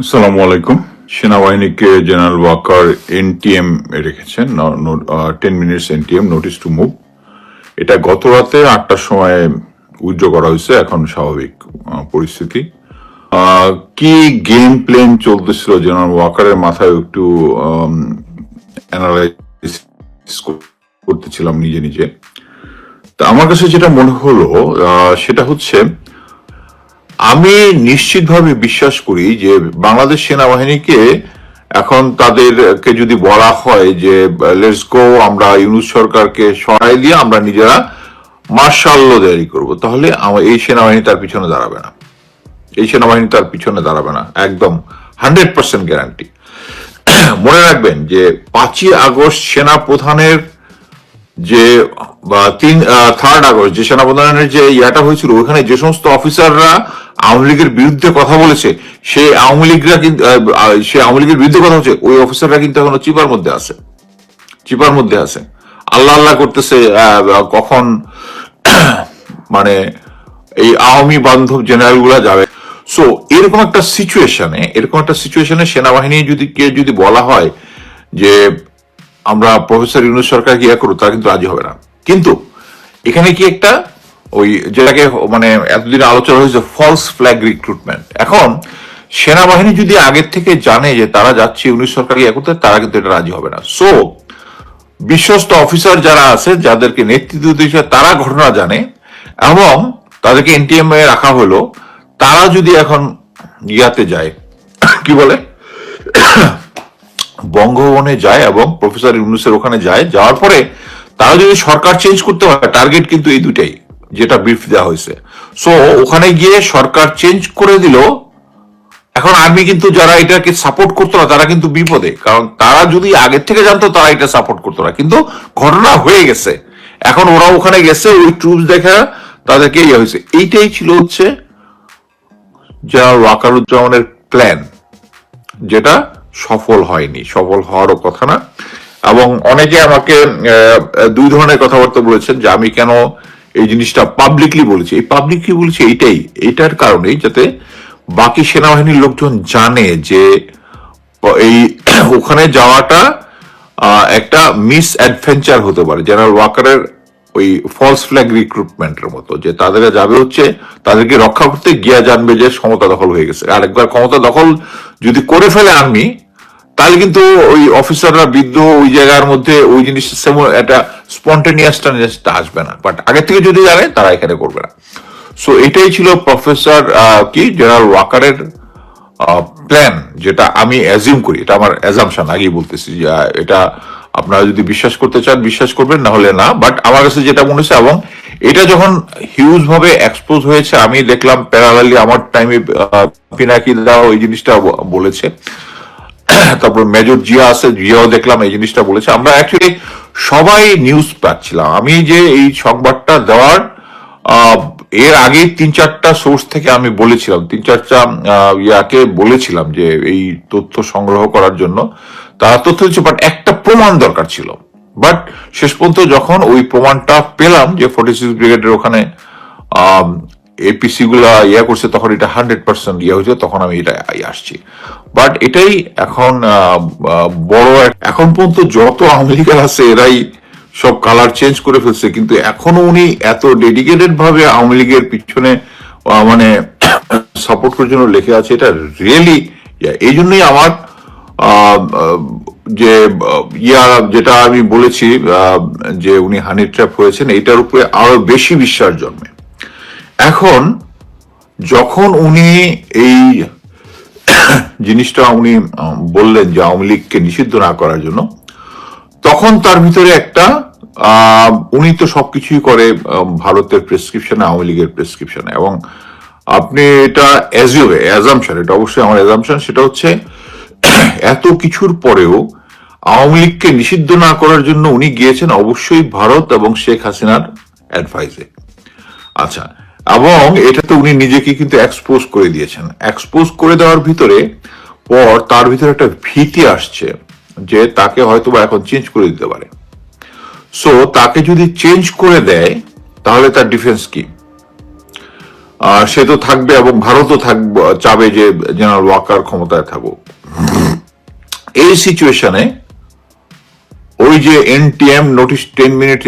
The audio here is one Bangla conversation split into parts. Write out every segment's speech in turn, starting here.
আসসালামু আলাইকুম। সেনাবাহিনীকে জেনারেল ওয়াকার এনটিএম রেখেছেন ten minutes NTM notice to move এটা গত রাতে আটটার সময় উজ্জ করা হয়েছে, এখন স্বাভাবিক পরিস্থিতি। কি গেম প্লেন চলতেছিল জেনারেল ওয়াকারের মাথায় একটু অ্যানালাইজ করতেছিলাম নিজে নিজে। তা আমার কাছে যেটা মনে হলো সেটা হচ্ছে আমি নিশ্চিতভাবে বিশ্বাস করি যে বাংলাদেশ সেনাবাহিনীকে এখন তাদেরকে যদি বলা হয় যে লেটস গো আমরা ইউনুস সরকারকে সহায় দিয়ে আমরা নিজেরা মার্শাল্য জারি করব, তাহলে আমার এই সেনাবাহিনী তার পিছনে দাঁড়াবে না। এই সেনাবাহিনী তার পিছনে দাঁড়াবে না, একদম হান্ড্রেড পার্সেন্ট গ্যারান্টি। মনে রাখবেন যে পাঁচই আগস্ট সেনা প্রধানের যে তিন থার্ড আগস্ট যে সেনাপ্রধানের যে ইয়াটা হয়েছিল, ওখানে যে সমস্ত অফিসাররা আওয়ামী লীগের বিরুদ্ধে কথা বলেছে সেই আওয়ামী লীগরা কিন্তু সে আওয়ামী লীগের বিরুদ্ধে কথা হচ্ছে ওই অফিসাররা কিন্তু এখনও চিপার মধ্যে আছে। চিপার মধ্যে আছে। আল্লাহ আল্লাহ করতেছে কখন মানে এই আওয়ামী বান্ধব জেনারেলগুলা যাবে। সো এরকম একটা সিচুয়েশনে এরকম একটা সিচুয়েশনে সেনাবাহিনী যদি, কে যদি বলা হয় যে, আমরা প্রফেসর ইউনুস সরকারকে ইয়ে করব তারা কিন্তু রাজি হবে না। কিন্তু, এখানে কি একটা ওই যেটাকে মানে এতদিন আলোচনা হয়েছে ফলস ফ্ল্যাগ রিক্রুটমেন্ট এখন সেনাবাহিনী যদি আগের থেকে জানে যে তারা যাচ্ছে ইউনুস সরকারকে করতে তারা কিন্তু এটা রাজি হবে না। সো বিশ্বস্ত অফিসার যারা আছে যাদেরকে নেতৃত্ব দিয়েছে, তারা ঘটনা জানে এবং তাদেরকে এনটিএম এ রাখা হলো। তারা যদি এখন ইয়াতে যায়, কি বলে? বঙ্গভবনে যায় এবং প্রফেসর ইউনুসের ওখানে যায়, যাওয়ার পরে তারা যদি সরকার চেঞ্জ করতে হয় টার্গেট কিন্তু এই দুটাই যেটা ব্রিফ দেওয়া হয়েছে। সো ওখানে গিয়ে সরকার চেঞ্জ করে দিল। এখন আর্মি কিন্তু যারা এটাকে সাপোর্ট করতো না, তারা কিন্তু বিপদে। কারণ তারা যদি আগের থেকে জানতো, তারা এটা সাপোর্ট করতো না। কিন্তু ঘটনা হয়ে গেছে। এখন ওরা ওখানে গেছে, ওই ট্রুপস দেখা তাদেরকে ইয়ে হয়েছে। এইটাই ছিল হচ্ছে জেনারেল ওয়াকারুজ্জামানের প্ল্যান যেটা সফল হয়নি। সফল হওয়ারও কথা না। এবং অনেকে আমাকে দুই ধরনের কথাবার্তা বলেছেন যে, আমি কেন এই জিনিসটা পাবলিকলি বলেছি। এই পাবলিকলি বলেছি? এইটাই। এটার কারণেই যাতে বাকি সেনাবাহিনীর লোকজন জানে যে, এই ওখানে যাওয়াটা একটা মিস অ্যাডভেঞ্চার হতে পারে। জেনারেল ওয়াকারের ওই ফলস ফ্ল্যাগ রিক্রুটমেন্টের মতো, যে তাদেরকে যাবে হচ্ছে, তাদেরকে রক্ষা করতে গিয়া জানবে যে ক্ষমতা দখল হয়ে গেছে। আর একবার ক্ষমতা দখল যদি করে ফেলে আর্মি তাহলে কিন্তু ওই অফিসাররা বৃদ্ধ ওই জায়গার মধ্যে ওই জিনিস একটা স্পন্টেনিয়াসটা আসবে না। বাট আগে থেকে যদি জানে, তারা এখানে করবে না। সো এটাই ছিল প্রফেসর কি? জেনারেল ওয়াকারের প্ল্যান যেটা আমি অ্যাজিউম করি। এটা আমার অ্যাজামশন আগেই বলতেছি যে এটা আপনারা যদি বিশ্বাস করতে চান, বিশ্বাস করবেন, না হলে না। বাট আমার কাছে যেটা মনে হচ্ছে, এবং এটা যখন হিউজ ভাবে এক্সপোজ হয়েছে, আমি দেখলাম প্যারালালি আমার টাইমে পিনাকি দাও এই জিনিসটা বলেছে। তারপর মেজর জিয়া আছে, জিয়াও দেখলাম এই জিনিসটা বলেছে। আমরা অ্যাকচুয়ালি সবাই নিউজ পাচ্ছিলাম। আমি যে এই সংবাদটা দেওয়ার এর আগে তিন চারটা সোর্স থেকে আমি বলেছিলাম, তিন চারটা ইয়াকে বলেছিলাম যে এই তথ্য সংগ্রহ করার জন্য। তারা তথ্য দিচ্ছে বাট একটা প্রমাণ দরকার ছিল। বাট শেষ পর্যন্ত যখন ওই প্রমাণটা পেলাম যে ফোর্টি সিক্স ব্রিগেডের ওখানে এপিসি গুলা ইয়া করছে, তখন এটা হান্ড্রেড পার্সেন্ট ইয়ে হয়েছে, তখন আমি এটা আসছি। বাট এটাই এখন বড় এখন পর্যন্ত যত লীগের আছে, এরাই সব কালার চেঞ্জ করে ফেলছে। কিন্তু এখনও উনি এত ডেডিকেটেড ভাবে আওয়ামী লীগের পিছনে মানে সাপোর্ট করার জন্য লেখে আছে, এটা রিয়েলি এই জন্যই আমার যে, ইয়া যেটা আমি বলেছি যে উনি হানি ট্র্যাপ হয়েছেন এটার উপরে আরও বেশি বিশ্বাস জন্মে। এখন যখন উনি এই জিনিসটা উনি বললেন যে আওয়ামী লীগকে নিষিদ্ধ না করার জন্য, তখন তার ভিতরে একটা উনি তো সবকিছুই করে ভারতের প্রেসক্রিপশনে আওয়ামী লীগের প্রেসক্রিপশনে এবং আপনি এটা অ্যাজিওবে অ্যাজামশন এটা অবশ্যই আমার অ্যাজামশন সেটা হচ্ছে এত কিছুর পরেও আওয়ামী লীগকে নিষিদ্ধ না করার জন্য উনি গিয়েছেন অবশ্যই ভারত এবং শেখ হাসিনার অ্যাডভাইসে আচ্ছা এবং এটাতে উনি নিজেকে কিন্তু এক্সপোজ করে দিয়েছেন। এক্সপোজ করে দেওয়ার ভিতরে পর তার ভিতরে একটা ভীতি আসছে যে তাকে হয়তো বা এখন চেঞ্জ করে দিতে পারে। সো তাকে যদি চেঞ্জ করে দেয়, তাহলে তার ডিফেন্স কি? সে তো থাকবে এবং ভারতও থাকবে চাবে যে জেনারেল ওয়াকার ক্ষমতায় থাকুক। এই সিচুয়েশনে ওই যে NTM notice ten minute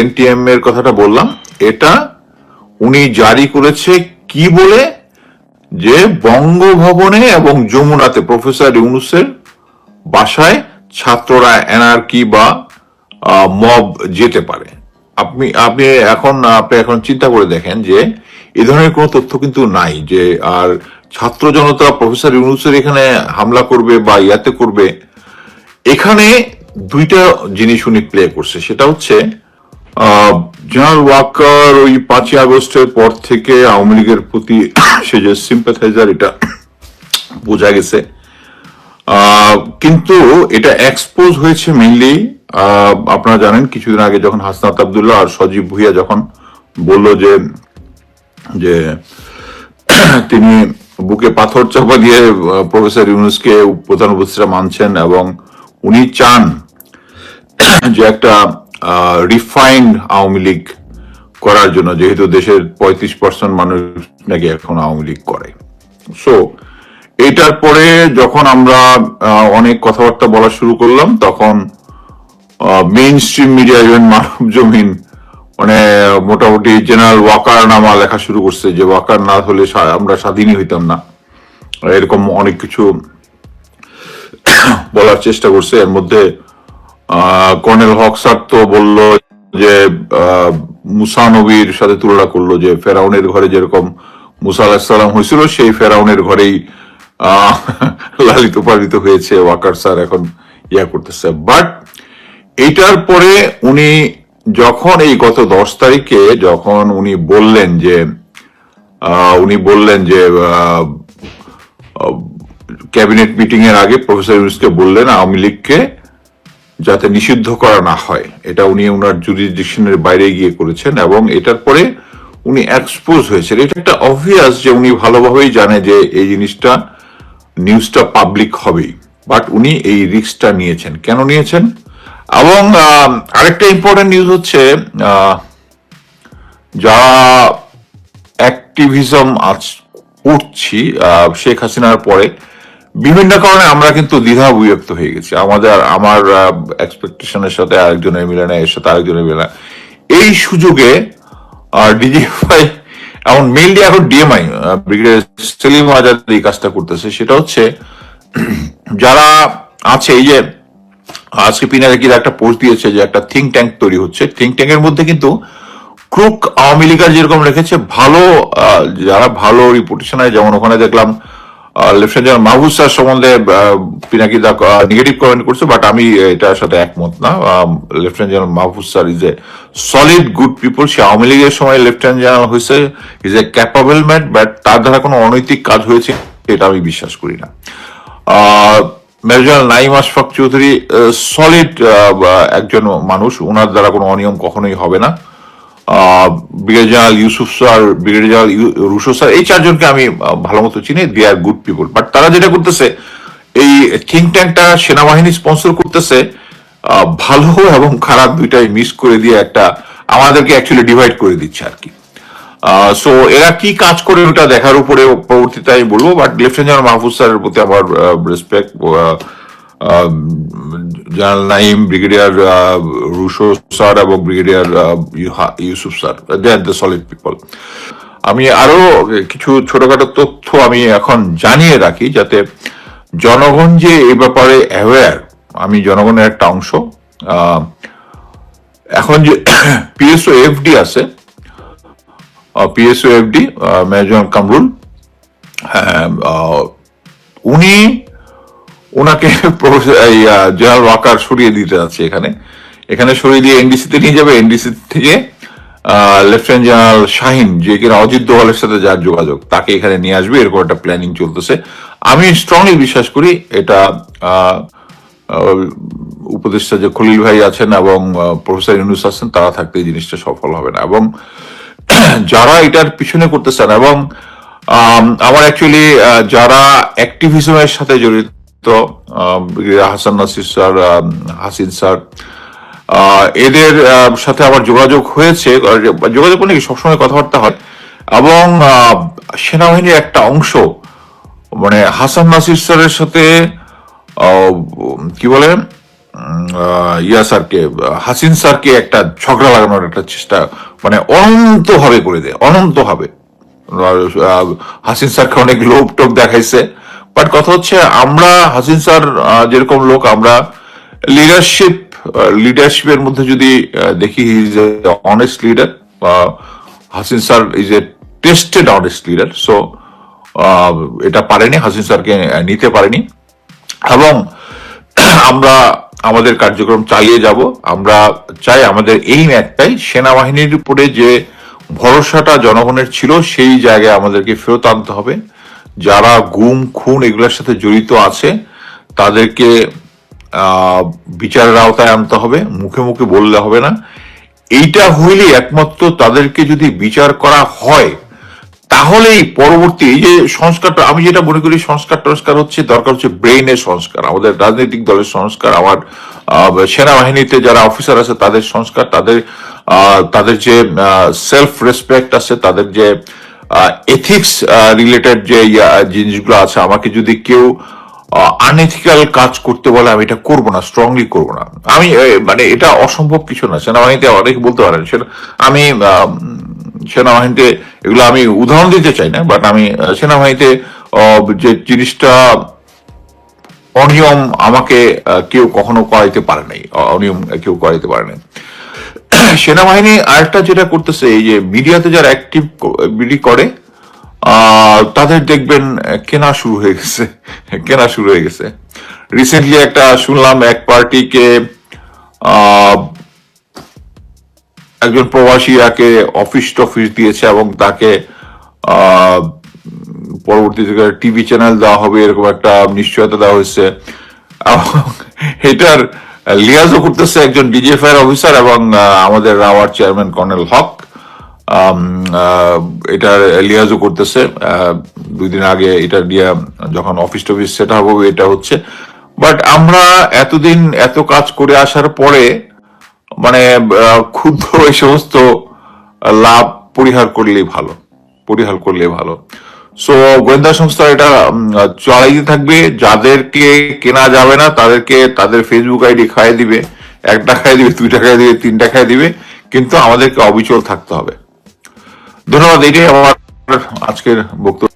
NTM এর কথাটা বললাম, এটা উনি জারি করেছে কি বলে? যে বঙ্গভবনে এবং যমুনাতে প্রফেসর ইউনুসের বাসায় ছাত্ররা এনআরকি বা মব যেতে পারে। আপনি আপনি এখন আপনি এখন চিন্তা করে দেখেন যে এ ধরনের কোনো তথ্য কিন্তু নাই যে আর ছাত্র জনতা প্রফেসর ইউনুসের এখানে হামলা করবে বা ইয়াতে করবে। এখানে দুইটা জিনিস উনি প্লে করছে। সেটা হচ্ছে জেনারেল ওয়াকার ওই পাঁচই আগস্টের পর থেকে আওয়ামী লীগের প্রতি সে যে সিম্পাথাইজার এটা বোঝা গেছে। কিন্তু এটা এক্সপোজ হয়েছে মেইনলি আপনারা জানেন কিছুদিন আগে যখন হাসনাত আবদুল্লাহ আর সজীব ভুইয়া যখন বলল যে যে তিনি বুকে পাথর চাপা দিয়ে প্রফেসর ইউনুসকে প্রধান উপদেষ্টা মানছেন এবং উনি চান যে একটা রিফাইন্ড আওয়ামী লীগ করার জন্য, যেহেতু দেশের পঁয়ত্রিশ পার্সেন্ট মানুষ নাকি এখন আওয়ামী লীগ করে। সো এইটার পরে যখন আমরা অনেক কথাবার্তা বলা শুরু করলাম, তখন mainstream media even Manab Zamin মানে মোটামুটি জেনারেল ওয়াকার নামা লেখা শুরু করছে, যে ওয়াকার না হলে আমরা স্বাধীনই হইতাম না। এরকম অনেক কিছু বলার চেষ্টা করছে। এর মধ্যে কর্নেল হক স্যার তো বলল যে আহ, মুসা নবীর সাথে তুলনা করল যে ফেরাউনের ঘরে যেরকম মুসা আলাহিসাল্লাম হয়েছিল সেই ফেরাউনের ঘরেই লালিত পালিত হয়েছে ওয়াকার স্যার এখন ইয়া করতেছে। বাট এইটার পরে উনি যখন এই গত দশ তারিখে যখন উনি বললেন যে উনি বললেন যে ক্যাবিনেট মিটিং এর আগে প্রফেসর ইউনুসকে বললেন আওয়ামী লীগকে যাতে নিষিদ্ধ করা না হয়। এটা উনি ওনার জুরিডিকশনের বাইরে গিয়ে করেছেন এবং এটার পরে উনি এক্সপোজ হয়েছেন। এটা একটা অবভিয়াস যে উনি ভালোভাবেই জানে যে এই জিনিসটা নিউজটা পাবলিক হবেই। বাট উনি এই রিস্কটা নিয়েছেন। কেন নিয়েছেন? এবং আরেকটা ইম্পর্টেন্ট নিউজ হচ্ছে যারা অ্যাক্টিভিজম আজ করছি শেখ হাসিনার পরে। বিভিন্ন কারণে আমরা কিন্তু দ্বিধা বিরক্ত হয়ে গেছি। আমাদের আমার এক্সপেকটেশনের সাথে আরেকজনের মিলে না এর সাথে আরেকজনের মিলে এই সুযোগে ডিজিএফআই এমন মেইনলি এখন ডিএমআই ব্রিগেডিয়ার সেলিম আজাদ এই কাজটা করতেছে। সেটা হচ্ছে, যারা আছে, এই যে, আজকে পিনাকির একটা পোস্ট দিয়েছে যে একটা থিঙ্ক ট্যাঙ্ক তৈরি হচ্ছে। থিঙ্ক ট্যাঙ্কের মধ্যে কিন্তু ক্রুক আওয়ামী লীগার যেরকম রেখেছে, ভালো যারা ভালো রিপুটেশন হয় যেমন ওখানে দেখলাম লেফটেন্যান্ট জেনারেল মাহবুব স্যার সম্বন্ধে পিনাকি দা নেগেটিভ কমেন্ট করছে বাট আমি এটার সাথে একমত না। General Mahbub sir is a solid good people সে আওয়ামী লীগের সময় জেনারেল হয়েছে is a capable man but তার দ্বারা কোনো অনৈতিক কাজ হয়েছে, এটা আমি বিশ্বাস করি না। মেজর নাইম আশফাক চৌধুরী সলিড একজন মানুষ ওনার দ্বারা কোনো অনিয়ম কখনোই হবে না। Brigadier Yusuf sir brigadier Rusho sir, এই চারজনকে আমি ভালো মতো চিনি they are good people but তারা যেটা করতেছে, এই থিঙ্ক ট্যাঙ্কটা সেনাবাহিনী স্পন্সর করতেছে ভালো এবং খারাপ দুইটাই মিস করে দিয়ে একটা, আমাদেরকে অ্যাকচুয়ালি ডিভাইড করে দিচ্ছে আর কি। সো এরা কি কাজ করে ওটা দেখার উপরে পরবর্তীতে আমি বলব বাট লেফটেন্যান্ট জেনারেল মাহফুজ স্যারের প্রতি আমার respect general Naim brigadier Rusho sir এবং brigadier Yusuf sir. They are the solid people আমি আরও কিছু ছোটখাটো তথ্য আমি এখন জানিয়ে রাখি যাতে জনগণ যে এ ব্যাপারে অ্যাওয়্যার আমি জনগণের একটা অংশ এখন যে পিএসও এফডি আছে পিএসও এফডি মেজর কামরুল হ্যাঁ, উনি ওনাকে এই জেনারেল ওয়াকার সরিয়ে দিতে যাচ্ছে এখানে। এখানে সরিয়ে দিয়ে এনডিসি তে নিয়ে যাবে। এনডিসি থেকে লেফটেন্যান্ট জেনারেল শাহিন যে কিনা অজিত দোভালের সাথে যার যোগাযোগ তাকে এখানে নিয়ে আসবে। এরকম একটা প্ল্যানিং চলতেছে। আমি স্ট্রংলি বিশ্বাস করি এটা উপদেষ্টা যে খলিল ভাই আছেন এবং প্রফেসর ইউনুস আছেন তারা থাকতে এই জিনিসটা সফল হবে না। এবং যারা এটার পিছনে করতেছেন এবং আম, আমার অ্যাকচুয়ালি যারা অ্যাক্টিভিজমের সাথে জড়িত um, Hasan Nasir sir Hasin sir এদের সাথে আমার যোগাযোগ হয়েছে যোগাযোগ মানে কি সবসময় কথাবার্তা হয়? এবং সেনাবাহিনীর একটা অংশ মানে হাসান নাসির স্যারের সাথে কি বলে ইয়া স্যারকে হাসিন স্যারকে একটা ঝগড়া লাগানোর একটা চেষ্টা মানে অনন্ত ভাবে করে দেয় অনন্ত ভাবে আহ, হাসিন স্যারকে অনেক লোভ টোপ দেখাইছে। বাট কথা হচ্ছে, আমরা হাসিন স্যার যেরকম লোক, আমরা লিডারশিপ লিডারশিপের মধ্যে যদি দেখি is a honest leader Hasin sir is a tested honest leader so এটা পারেনি, হাসিন স্যারকে নিতে পারেনি। এবং আমরা আমাদের কার্যক্রম চালিয়ে যাব, আমরা চাই আমাদের এই একটাই সেনাবাহিনীর উপরে যে ভরসাটা জনগণের ছিল, সেই জায়গায় আমাদেরকে ফেরত আনতে হবে। যারা গুম, খুন এগুলোর সাথে জড়িত আছে, তাদেরকে বিচারের আওতায় আনতে হবে, মুখে মুখে বললে হবে না। এইটা হইলে একমাত্র তাদেরকে যদি বিচার করা হয়, তাহলেই পরবর্তী এই যে সংস্কারটা, আমি যেটা মনে করি সংস্কার টংস্কার হচ্ছে, দরকার হচ্ছে ব্রেইনের সংস্কার। আমাদের রাজনৈতিক দলের সংস্কার, আমার সেনাবাহিনীতে যারা অফিসার আছে, তাদের সংস্কার, তাদের তাদের যে সেলফ রেসপেক্ট আছে, তাদের যে এথিক্স রিলেটেড যে জিনিসগুলো আছে, আমাকে যদি কেউ আনএথিক্যাল কাজ করতে বলে, আমি এটা করব না স্ট্রংলি করব না। আমি মানে এটা অসম্ভব কিছু না। সেনাবাহিনীতে অনেক বলতে পারেন সেটা আমি সেনাবাহিনীতে এগুলো আমি উদাহরণ দিতে চাই না বাট আমি সেনাবাহিনীতে যে জিনিসটা অনিয়ম আমাকে কেউ কখনো করাইতে পারে নাই অনিয়ম কেউ করাইতে পারে নাই। সেনাবাহিনী আরেকটা যেটা করতেছে, এই যে মিডিয়াতে যারা অ্যাক্টিভ বিডি করে তাদের দেখবেন কেনা শুরু হয়ে গেছে, কেনা শুরু হয়ে গেছে। রিসেন্টলি একটা শুনলাম, এক পার্টিকে একজন প্রবাসী একে অফিস টফিস দিয়েছে এবং তাকে পরবর্তীতে টিভি চ্যানেল দেওয়া হবে, এরকম একটা নিশ্চয়তা দেওয়া হয়েছে। এবং এটার লিয়াজও করতেছে একজন ডিজিএফআই অফিসার এবং আমাদের রাওয়ার চেয়ারম্যান কর্নেল হক। এটার লিয়াজও করতেছে। দুই দিন আগে এটা দিয়ে যখন অফিস টফিস সেট হবে এটা হচ্ছে। বাট আমরা এতদিন এত কাজ করে আসার পরে মানে ক্ষুদ্র এই সমস্ত লাভ পরিহার করলেই ভালো। পরিহার করলেই ভালো। সো গোয়েন্দা সংস্থা এটা চালাইতে থাকবে। যাদেরকে কেনা যাবে না, তাদেরকে তাদের ফেসবুক আইডি খাইয়ে দিবে। একটা টাকায় দিবে দুই টাকায় দিবে তিন টাকায় দিবে। কিন্তু আমাদেরকে অবিচল থাকতে হবে। ধন্যবাদ, এটাই আমার আজকের বক্তব্য।